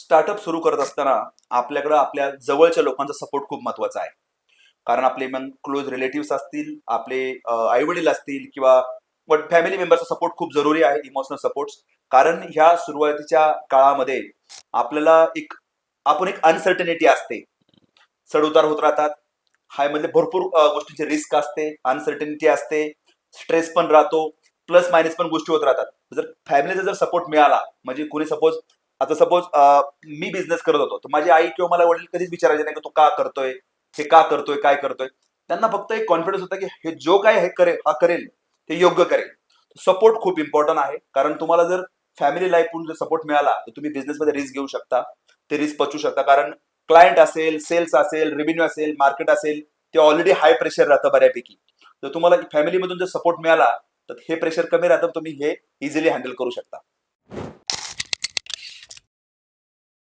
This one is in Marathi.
स्टार्टअप सुरू करत असताना आपल्याकडं आपल्या जवळच्या लोकांचा सपोर्ट खूप महत्त्वाचा आहे. कारण आपले मग क्लोज रिलेटिव्ह असतील आपले आई वडील असतील किंवा फॅमिली मेंबरचा सपोर्ट खूप जरुरी आहे इमोशनल सपोर्ट कारण ह्या सुरुवातीच्या काळामध्ये आपल्याला एक आपण एक अनसर्टनिटी असते. चढउतार होत राहतात. हायमध्ये भरपूर गोष्टींचे गोष्टींची रिस्क असते अनसर्टनिटी असते स्ट्रेस पण राहतो प्लस मायनस पण गोष्टी होत राहतात. जर फॅमिलीचा जर सपोर्ट मिळाला म्हणजे कोणी सपोज आता सपोज मी बिझनेस करत होतो तर माझी आई किंवा मला वडील कधीच विचारायचे नाही की तू का करतोय हे का करतोय काय करतोय. त्यांना फक्त एक कॉन्फिडन्स होता की हे जो काय हे करेल हा करेल ते योग्य करेल. सपोर्ट खूप इम्पॉर्टंट आहे कारण तुम्हाला जर फॅमिली लाईफहून जर सपोर्ट मिळाला तर तुम्ही बिझनेसमध्ये रिस्क घेऊ शकता ते रिस्क पचवू शकता कारण क्लायंट असेल सेल्स असेल रेव्हेन्यू असेल मार्केट असेल ते ऑलरेडी हाय प्रेशर राहतं बऱ्यापैकी. तर तुम्हाला फॅमिलीमधून जर सपोर्ट मिळाला तर हे प्रेशर कमी राहतं तुम्ही हे इझिली हँडल करू शकता.